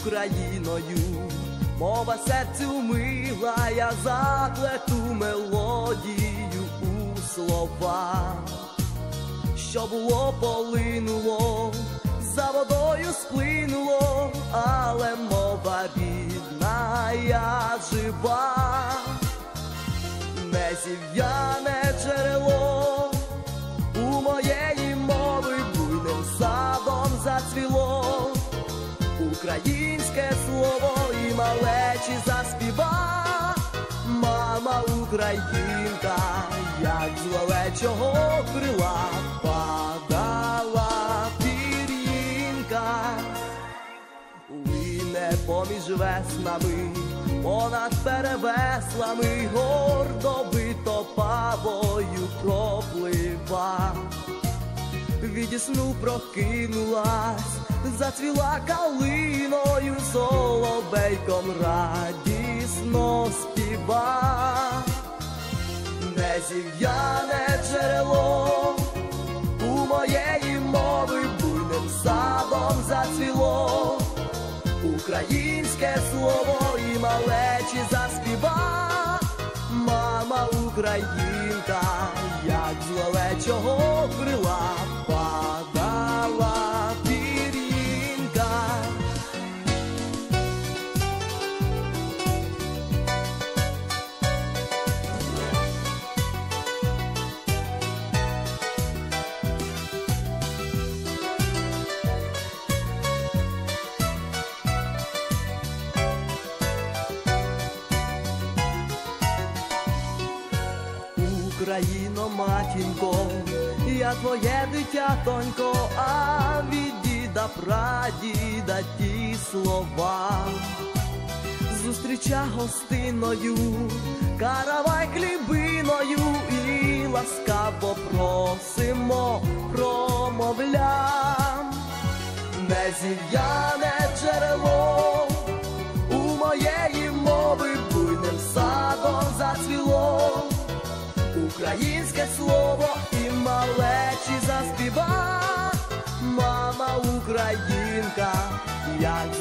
Україною, мова серцю мила, я заплету мелодію у слова, що було полинуло, за водою сплинуло, але мова рідна, я жива, не зів'яне джерело у моєї мови буйним садом зацвіло українське слово і малечі заспіва, мама українка, як з лелечого крила падала пір'їнка, лине поміж веснами, понад перевеслами, від сну прокинулась, зацвіла калиною, соловейком радісно співа, не зів'яне джерело у моєї мови буйним садом зацвіло, українське слово і малечі заспіва, мама українка, як з лелечого крила Україно, матінко, я твоє дитятонько, а від діда прадіда ті слова. Зустріча гостиною, каравай хлібиною і ласкаво просимо, промовлям, не зів'яне українське слово і малечі заспіва, мама українка, як з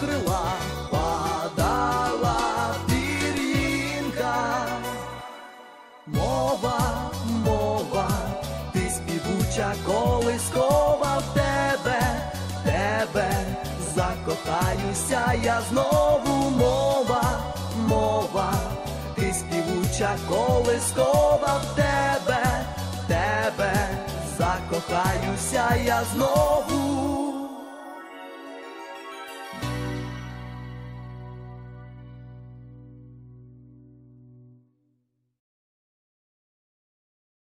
крила падала пір'їнка. Мова, мова, ти співуча колискова в тебе, тебе закохаюся я знову співуча колискова в тебе, в тебе закохаюся я знову